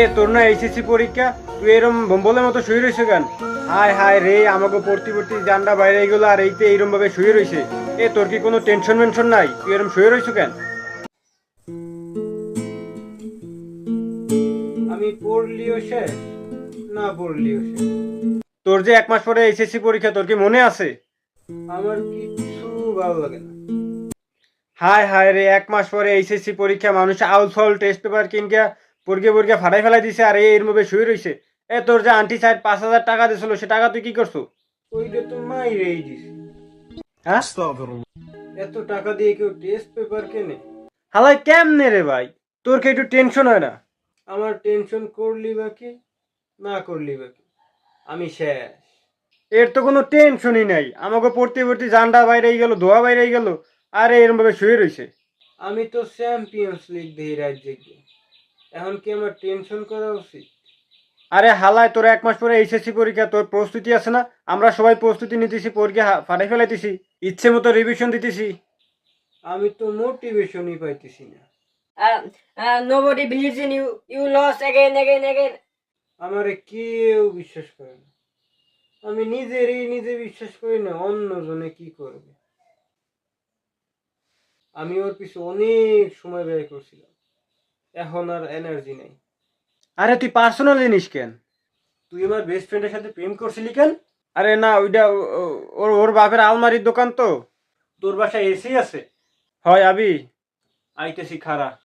এ তোর না এইচএসসি পরীক্ষা? তুই এরম বম্বলের মতো শুয়ে রয়েছে কেন? হায় হায় রে আমাকে পড়তে পড়তে জানটা বাইরে গেলো আর এইতে এইরম ভাবে শুয়ে রয়েছে এ তোর কি কোনো টেনশন মেনশন নাই? তুই এরম শুয়ে রয়েছ কেন? আমি পড়লিও শেষ না পড়লিও শেষ। তোর যে এক মাস পরে এইচএসসি পরীক্ষা তোর কি মনে আছে? আমার কিছু ভালো লাগে না। হায় হায় রে এক মাস পরে এইচএসসি পরীক্ষা মানুষ আউল ফাউল টেস্ট পেপার কিনকে পরকে পরকে ফাটাই ফেলাই দিছে আর এর মধ্যে শুয়ে রইছে। এ তোর যে আন্টি সাইড পাঁচ হাজার টাকা দিছিল সে টাকা তুই কি করছ? ওইটা তো হ্যাঁ? এত টাকা দিয়ে কেউ টেস্ট পেপার কেনে? হালাই কেমনে রে ভাই? তোর কি একটু টেনশন হয় না? আমার টেনশন করলি বা কি না করলি বা কি আমি শেষ। এর তো কোনো টেনশনই নাই। আমাকে পড়তে পড়তে জানডা বাইরে গেল ধোয়া বাইরে গেল আর এরম ভাবে শুয়ে রইছে। আমি তো চ্যাম্পিয়ন্স লিগ দিই রাজ্যে গিয়ে এখন কি আমার টেনশন করা উচিত? আরে হালায় তোর এক মাস পরে এইচএসসি পরীক্ষা তোর প্রস্তুতি আছে না? আমরা সবাই প্রস্তুতি নিতেছি পরীক্ষা ফাটাই ফেলাইতেছি ইচ্ছে মতো রিভিশন দিতেছি। আমি তো মোটিভেশনই পাইতেছি না। nobody believes in you. You lost again, again, again. আমারে কেউ বিশ্বাস করে না। আমি নিজেরই নিজে বিশ্বাস করি না অন্যজনে কি করবে? আমি ওর পিছু অনেক সময় ব্যয় করছিলাম। এখন আর এনার্জি নেই। আরে তুই পার্সোনাল জিনিস কেন? তুই আমার বেস্ট ফ্রেন্ডের সাথে প্রেম করছিলি কেন? আরে না ওইটা ওর ওর বাপের আলমারির দোকান তো। তোর বাসায় এসি আছে? হয় আবি। আইতেছি খারা